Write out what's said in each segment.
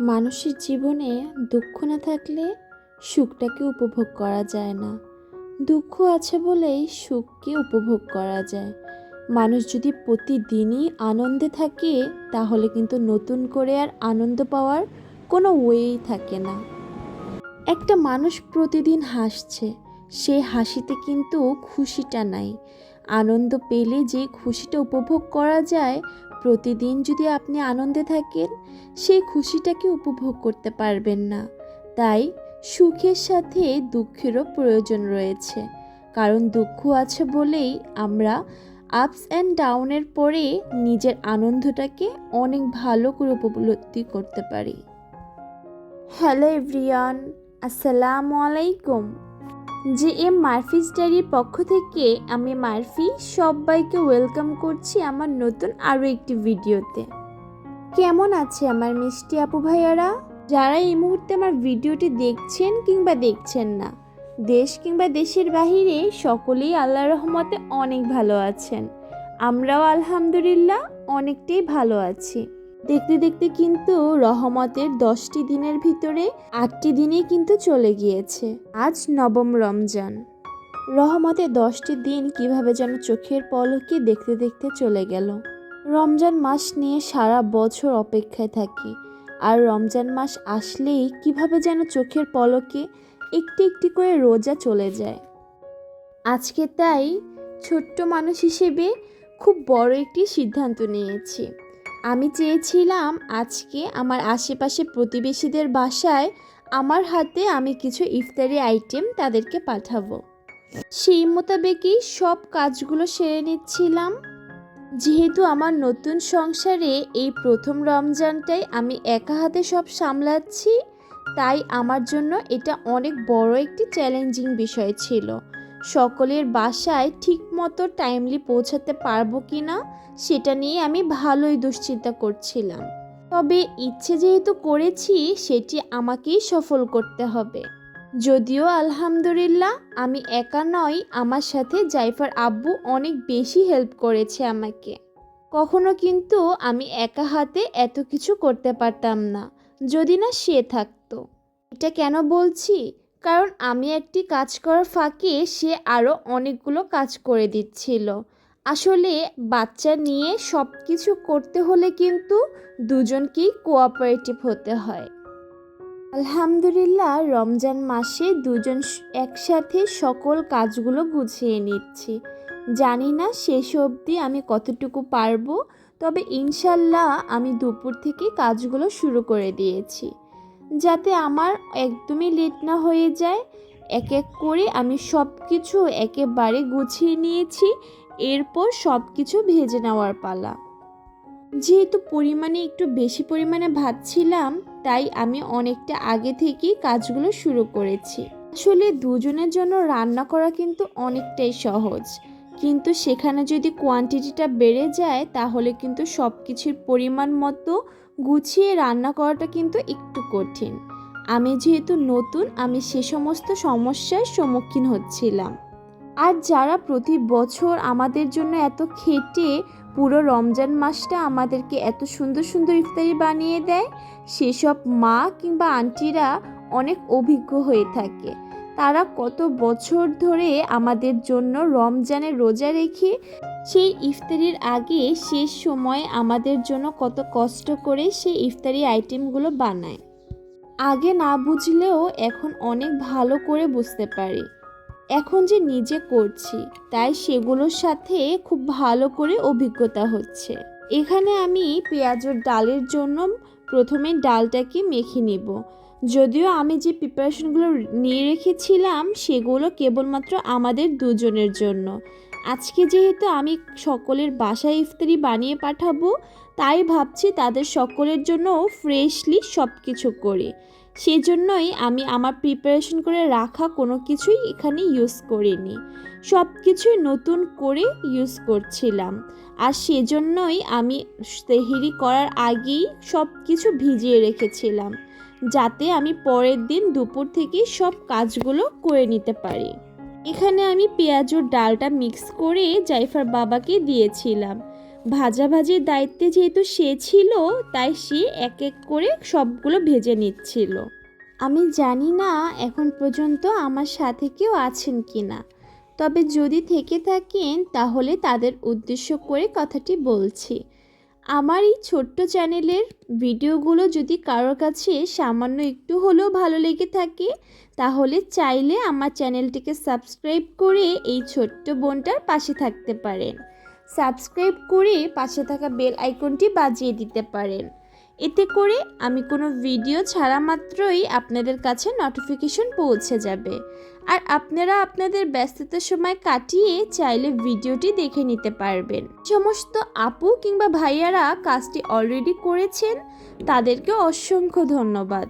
মানুষের জীবনে দুঃখ না থাকলে সুখটাকে উপভোগ করা যায় না। দুঃখ আছে বলেই সুখকে উপভোগ করা যায়। মানুষ যদি প্রতিদিনই আনন্দে থাকে, তাহলে কিন্তু নতুন করে আর আনন্দ পাওয়ার কোনো ওয়েই থাকে না। একটা মানুষ প্রতিদিন হাসছে, সে হাসিতে কিন্তু খুশিটা নাই। আনন্দ পেলে যে খুশিটা উপভোগ করা যায়, প্রতিদিন যদি আপনি আনন্দে থাকেন, সেই খুশিটাকে উপভোগ করতে পারবেন না। তাই সুখের সাথে দুঃখেরও প্রয়োজন রয়েছে। কারণ দুঃখ আছে বলেই আমরা আপস অ্যান্ড ডাউনের পরে নিজের আনন্দটাকে অনেক ভালো করে উপলব্ধি করতে পারি। হ্যালো এভরিয়ান আসসালামু আলাইকুম। যে এম মারফিস ডায়েরির পক্ষ থেকে আমি মারফি সবাইকে ওয়েলকাম করছি আমার নতুন আরও একটি ভিডিওতে। কেমন আছে আমার মিষ্টি আপু ভাইয়ারা? যারা এই মুহূর্তে আমার ভিডিওটি দেখছেন কিংবা দেখছেন না দেশ কিংবা দেশের বাহিরে সকলেই আল্লাহ রহমতে অনেক ভালো আছেন। আমরাও আলহামদুলিল্লাহ অনেকটাই ভালো আছি। দেখতে দেখতে কিন্তু রহমতের দশটি দিনের ভিতরে আটটি দিনই কিন্তু চলে গিয়েছে। আজ নবম রমজান। রহমতের দশটি দিন কীভাবে যেন চোখের পলকে দেখতে দেখতে চলে গেল। রমজান মাস নিয়ে সারা বছর অপেক্ষায় থাকি। আর রমজান মাস আসলেই কীভাবে যেন চোখের পলকে একটি একটি করে রোজা চলে যায়। আজকে তাই ছোট্ট মানুষ হিসেবে খুব বড় একটি সিদ্ধান্ত নিয়েছি। আমি চেয়েছিলাম আজকে আমার আশেপাশে প্রতিবেশীদের বাসায় আমার হাতে আমি কিছু ইফতারি আইটেম তাদেরকে পাঠাবো। সেই মোতাবেকই সব কাজগুলো সেরে নিচ্ছিলাম। যেহেতু আমার নতুন সংসারে এই প্রথম রমজানটাই আমি একা হাতে সব সামলাচ্ছি তাই আমার জন্য এটা অনেক বড় একটি চ্যালেঞ্জিং বিষয় ছিল। সকলের বাসায় ঠিকমতো টাইমলি পৌঁছাতে পারব কি না সেটা নিয়ে আমি ভালোই দুশ্চিন্তা করছিলাম। তবে ইচ্ছে যেহেতু করেছি, সেটি আমাকেই সফল করতে হবে। যদিও আলহামদুলিল্লাহ, আমি একা নয় আমার সাথে জাইফার আব্বু অনেক বেশি হেল্প করেছে আমাকে। কখনো কিন্তু আমি একা হাতে এত কিছু করতে পারতাম না। যদি না সে থাকতো। এটা কেন বলছি? কারণ আমি একটি কাজ করার ফাঁকে সে আরও অনেকগুলো কাজ করে দিচ্ছিল। আসলে বাচ্চা নিয়ে সব কিছু করতে হলে কিন্তু দুজনকেই কোঅপারেটিভ হতে হয়। আলহামদুলিল্লাহ, রমজান মাসে দুজন একসাথে সকল কাজগুলো গুছিয়ে নিচ্ছি। জানি না শেষ অবধি আমি কতটুকু পারব। তবে ইনশাল্লাহ আমি দুপুর থেকে কাজগুলো শুরু করে দিয়েছি। যাতে আমার একদমই লেট না হয়ে যায়, এক এক করে আমি সব কিছু একেবারে গুছিয়ে নিয়েছি, এরপর সব কিছু ভেজে নেওয়ার পালা। যেহেতু পরিমাণে একটু বেশি পরিমাণে ভাত ছিলাম তাই আমি অনেকটা আগে থেকেই কাজগুলো শুরু করেছি। আসলে দুজনের জন্য রান্না করা কিন্তু অনেকটাই সহজ। কিন্তু সেখানে যদি কোয়ান্টিটিটা বেড়ে যায়, তাহলে কিন্তু সব কিছুর পরিমাণ মতো গুছিয়ে রান্না করাটা কিন্তু একটু কঠিন। আমি যেহেতু নতুন, আমি সে সমস্ত সমস্যার সম্মুখীন হচ্ছিলাম। আর যারা প্রতি বছর আমাদের জন্য এত খেটে পুরো রমজান মাসটা আমাদেরকে এত সুন্দর সুন্দর ইফতারি বানিয়ে দেয়, সেসব মা কিংবা আন্টিরা অনেক অভিজ্ঞ হয়ে থাকে। তারা কত বছর ধরে আমাদের জন্য রমজানে রোজা রেখে সেই ইফতারির আগে শেষ সময় আমাদের জন্য কত কষ্ট করে সেই ইফতারি আইটেমগুলো বানায়। আগে না বুঝলেও এখন অনেক ভালো করে বুঝতে পারি। এখন যে নিজে করছি, তাই সেগুলোর সাথে খুব ভালো করে অভিজ্ঞতা হচ্ছে। এখানে আমি পেঁয়াজের ডালের জন্য প্রথমে ডালটাকে মেখে নিব। যদিও আমি যে প্রিপারেশনগুলো নিয়ে রেখেছিলাম, সেগুলো কেবলমাত্র আমাদের দুজনের জন্য। আজকে যেহেতু আমি সকলের বাসায় ইফতারি বানিয়ে পাঠাবো, তাই ভাবছি তাদের সকলের জন্য ফ্রেশলি সব কিছু করি। সেজন্যই আমি আমার প্রিপারেশন করে রাখা কোনো কিছুই এখানে ইউজ করিনি। সব কিছুই নতুন করে ইউজ করছিলাম। আর সেজন্যই আমি তেহেরি করার আগেই সব কিছু ভিজিয়ে রেখেছিলাম। যাতে আমি পরের দিন দুপুর থেকেই সব কাজগুলো করে নিতে পারি। এখানে আমি পেঁয়াজ ও ডালটা মিক্স করে জাইফার বাবাকে দিয়েছিলাম। ভাজাভাজির দায়িত্বে যেহেতু সে ছিল, তাই সে এক এক করে সবগুলো ভেজে নিচ্ছিল। আমি জানি না এখন পর্যন্ত আমার সাথে কেউ আছেন কি না তবে যদি থেকে থাকেন, তাহলে তাদের উদ্দেশ্য করে কথাটি বলছি। আমার এই ছোট্ট চ্যানেলের ভিডিওগুলো যদি কারোর কাছে সামান্য একটু হলেও ভালো লেগে থাকে, তাহলে চাইলে আমার চ্যানেলটিকে সাবস্ক্রাইব করে এই ছোট্ট বোনটার পাশে থাকতে পারেন। সাবস্ক্রাইব করে পাশে থাকা বেল আইকনটি বাজিয়ে দিতে পারেন। এতে করে আমি কোনো ভিডিও ছাড়া মাত্রই আপনাদের কাছে নোটিফিকেশন পৌঁছে যাবে। আর আপনারা আপনাদের ব্যস্ততার সময় কাটিয়ে চাইলে ভিডিওটি দেখে নিতে পারবেন। সমস্ত আপু কিংবা ভাইয়ারা কাজটি অলরেডি করেছেন, তাদেরকে অসংখ্য ধন্যবাদ।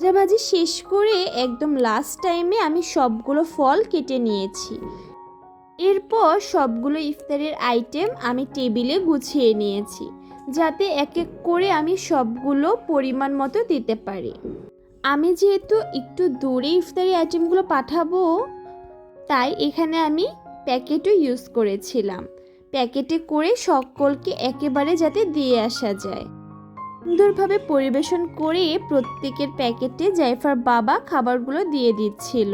ভাজাভাজি শেষ করে একদম লাস্ট টাইমে আমি সবগুলো ফল কেটে নিয়েছি। এরপর সবগুলো ইফতারের আইটেম আমি টেবিলে গুছিয়ে নিয়েছি, যাতে এক এক করে আমি সবগুলো পরিমাণ মতো দিতে পারি। আমি যেহেতু একটু দূরে ইফতারি আইটেমগুলো পাঠাবো, তাই এখানে আমি প্যাকেটও ইউজ করেছিলাম। প্যাকেটে করে সকলকে একেবারে যাতে দিয়ে আসা যায়। সুন্দরভাবে পরিবেশন করে প্রত্যেকের প্যাকেটে জাইফার বাবা খাবারগুলো দিয়ে দিচ্ছিল।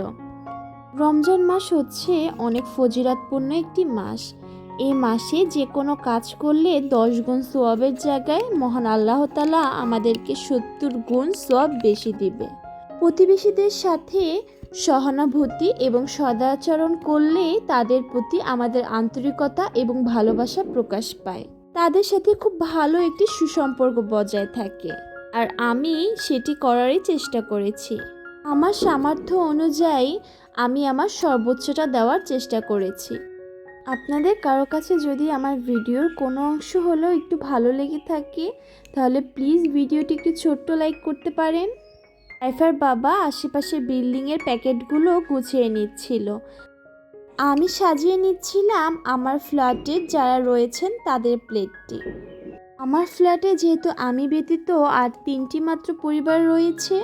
রমজান মাস হচ্ছে অনেক ফজিরাতপূর্ণ একটি মাস। এই মাসে যে কোনো কাজ করলে দশ গুণ সোয়াবের জায়গায় মহান আল্লাহ তালা আমাদেরকে সত্তর গুণ সোয়াব বেশি দিবে। প্রতিবেশীদের সাথে সহানুভূতি এবং সদাচরণ করলে তাদের প্রতি আমাদের আন্তরিকতা এবং ভালোবাসা প্রকাশ পায়। তাদের সাথে খুব ভালো একটি সুসম্পর্ক বজায় থাকে। আর আমি সেটি করারই চেষ্টা করেছি। আমার সামর্থ্য অনুযায়ী আমি আমার সর্বোচ্চটা দেওয়ার চেষ্টা করেছি। আপনাদের কারও কাছে যদি আমার ভিডিওর কোনো অংশ হলেও একটু ভালো লেগে থাকে, তাহলে প্লিজ ভিডিওটি একটু ছোট্ট লাইক করতে পারেন। আইফার বাবা আশেপাশে বিল্ডিংয়ের প্যাকেটগুলো গুছিয়ে নিচ্ছিল। আমি সাজিয়ে নিচ্ছিলাম আমার ফ্ল্যাটে যারা রয়েছেন তাদের প্লেটটি আমার ফ্ল্যাটে যেহেতু আমি ব্যতীত আর তিনটি মাত্র পরিবার রয়েছে,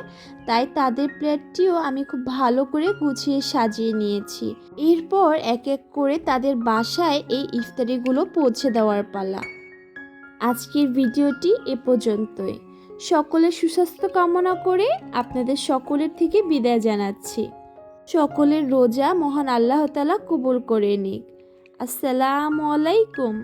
তাই তাদের প্লেটটিও আমি খুব ভালো করে গুছিয়ে সাজিয়ে নিয়েছি। এরপর এক এক করে তাদের বাসায় এই ইফতারিগুলো পৌঁছে দেওয়ার পালা। আজকের ভিডিওটি এ পর্যন্তই। সকলের সুস্বাস্থ্য কামনা করে আপনাদের সকলের থেকে বিদায় জানাচ্ছি। সকলের রোজা মহান আল্লাহ তালা কবুল করে নিক। আসসালামু আলাইকুম।